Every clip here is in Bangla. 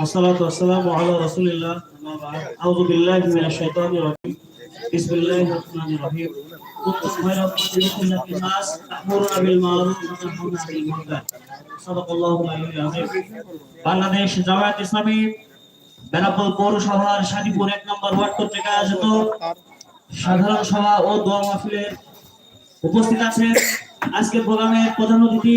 والصلاة والسلام على رسول الله أما بعد أعوذ بالله من الشيطان الرجيم بسم الله الرحمن الرحيم كنتم خير أمة الناس تأمرون بالمعروف وتنهون عن المنكر صدق الله العلي العظيم বাংলাদেশ জামায়াত ইসলামী বেনাপোল পৌরসভার শাদীপুর এক নম্বর ওয়ার্ড কর্তৃক আয়োজিত সাধারণ সভা ও দোয়া মাহফিলের উপস্থিত আছেন আজকের প্রোগ্রামের প্রধান অতিথি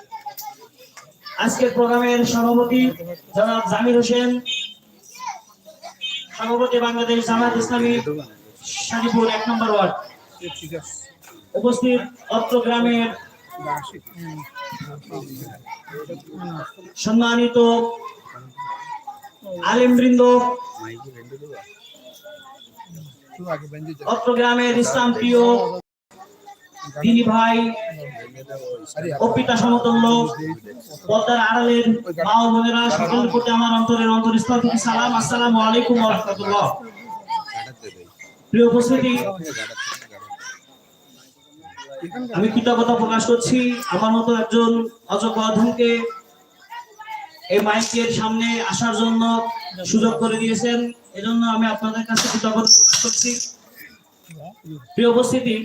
আজকের প্রোগ্রামের সভাপতি জনাব জামির হোসেন, সভাপতি বাংলাদেশ জামায়াত ইসলামী শাদীপুর এক নম্বর ওয়ার্ড। উপস্থিত অত্র গ্রামের সম্মানিত আলিমবৃন্দ অত্র গ্রামের ইসলাম প্রিয় দিনী ভাই অপিতা সমতুল্য পদ্মার আড়ালের মা ও বোনেরা সকলের প্রতি আমার অন্তরের অন্তরস্থল থেকে সালাম, আসসালামু আলাইকুম ওয়া প্রিয় উপস্থিতি, আমি কৃতজ্ঞতা প্রকাশ করছি আমার মতো একজন অযোগ্য অধমকে। এই মাইকের সামনে আসার জন্য সুযোগ করে দিয়েছেন, এজন্য আমি আপনাদের কাছে কৃতজ্ঞতা প্রকাশ করছি। প্রিয় উপস্থিতি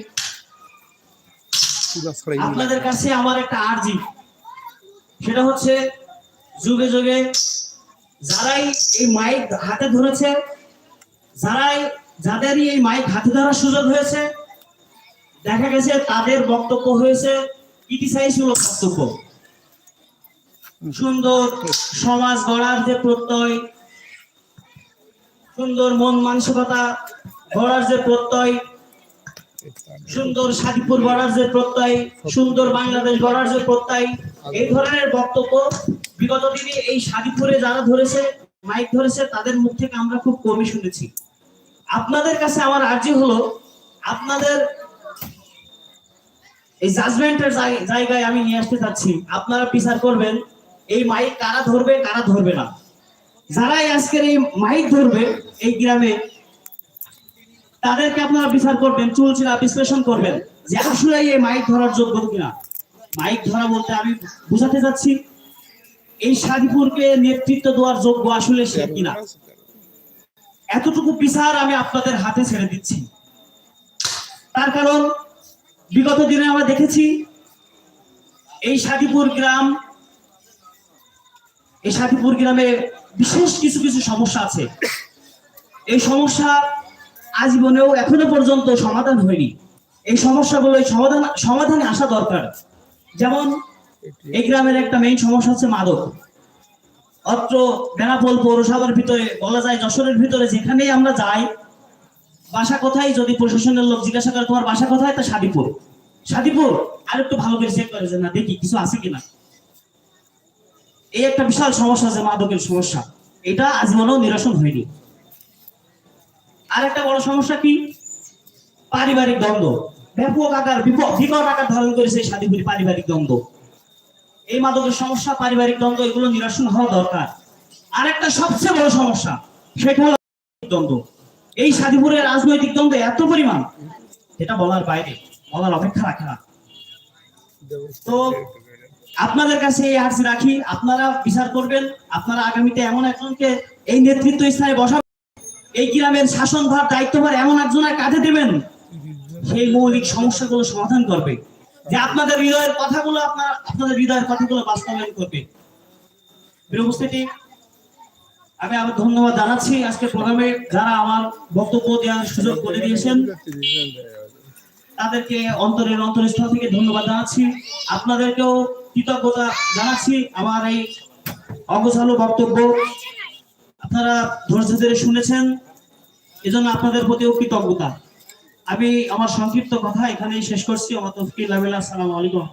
আপনাদের কাছে আমার একটা আর্জি। সেটা হচ্ছে, যুগে যুগে যারাই এই মাইক হাতে ধরেছে, যারাই, যাদেরই এই মাইক হাতে ধরার সুযোগ হয়েছে, দেখা গেছে তাদের বক্তব্য হয়েছে ইতিসাইসূলক বক্তব্য। সুন্দর সমাজ গড়ার যে প্রত্যয়, সুন্দর মন মানসিকতা গড়ার যে প্রত্যয় সুন্দর সাদীপুর গড়ার যে প্রত্যয়, সুন্দর বাংলাদেশ গড়ার যে প্রত্যয়, এই ধরনের বক্তব্য বিগত দিনে এই সাদীপুরে যারা ধরেছে, মাইক ধরেছে, তাদের মুখ থেকে আমরা খুব কমই শুনেছি। আপনাদের কাছে আমার আর্জি হলো, আপনাদের এই জাজমেন্টের জায়গায় আমি নিয়ে আসতে চাচ্ছি। আপনারা বিচার করবেন, এই মাইক কারা ধরবে কারা ধরবে না। যারাই আজকের এই মাইক ধরবে, এই গ্রামে তাদেরকে আপনারা বিচার করবেন, চুলচিরা বিশ্লেষণ করবেন যে আসলে এই মাইক ধরার যোগ্য কিনা। মাইক ধরা বলতে আমি বুঝাতে যাচ্ছি, এই সাদিপুরকে নেতৃত্ব দেওয়ার যোগ্য আসলে সে কিনা। এতটুকু বিচার আমি আপনাদের হাতে ছেড়ে দিচ্ছি। তার কারণ, বিগত দিনে আমরা দেখেছি, এই সাদিপুর গ্রাম, এই সাদিপুর গ্রামে বিশেষ কিছু কিছু সমস্যা আছে। এই সমস্যা আজীবনেও এখনও পর্যন্ত সমাধান হয়নি। এই সমস্যাগুলো সমাধান, সমাধানে আসা দরকার। যেমন এই গ্রামের একটা মেইন সমস্যা হচ্ছে মাদক। অত্র বেনাপোল পৌরসভার ভিতরে বলা যায় যশোরের ভিতরে যেখানেই আমরা যাই, বাসা কোথায়? যদি প্রশাসনের লোক জিজ্ঞাসা করে, তোমার বাসা কোথায়? তা সাদিপুর। সাদিপুর? আর একটু ভালো করে চেক করে যে, না, দেখি, কিছু আছে কিনা? এই একটা বিশাল সমস্যা যে মাদকের সমস্যা। এটা আজীবনেও নিরসন হয়নি। আর একটা বড় সমস্যা কি? পারিবারিক দ্বন্দ্ব। ব্যাপক আকার বিকট আকার ধারণ করেছে এই সাদিপুরি পারিবারিক দ্বন্দ্ব। এই মাদকের সমস্যা, পারিবারিক দ্বন্দ্ব, এগুলো নিরসন হওয়া দরকার। আর একটা সবচেয়ে বড় সমস্যা, সেটা হলো দ্বন্দ্ব। এই সাদিপুরের রাজনৈতিক দ্বন্দ্ব এত পরিমাণ, এটা বলার বাইরে, বলার অপেক্ষা রাখে না। তো আপনাদের কাছে এই আর্জি রাখি, আপনারা বিচার করবেন, আপনারা আগামীতে এমন একজনকে এই নেতৃত্ব স্থানে বসাবেন এই গ্রামের শাসনভার দায়িত্বভার এমন একজনের কাঁধে দেবেন, সেই মৌলিক সমস্যাগুলো সমাধান করবে। যে আপনাদের হৃদয়ের কথাগুলো আপনার, আপনাদের হৃদয়ের কথাগুলো বাস্তবায়ন করবে। উপস্থিতি, আমি আবার ধন্যবাদ জানাচ্ছি। আজকে প্রোগ্রামে যারা আমার বক্তব্য দেওয়ার সুযোগ করে দিয়েছেন, তাদেরকে অন্তরের অন্তরস্থল থেকে ধন্যবাদ জানাচ্ছি। আপনাদেরকেও কৃতজ্ঞতা জানাচ্ছি আমার এই অগোছালো বক্তব্য। আপনারা ধৈর্য ধরে শুনেছেন। এজন্য আপনাদের প্রতিও কৃতজ্ঞতা। আমি আমার সংক্ষিপ্ত কথা এখানেই শেষ করছি। আমার তফকিল সালাম আলাইকুম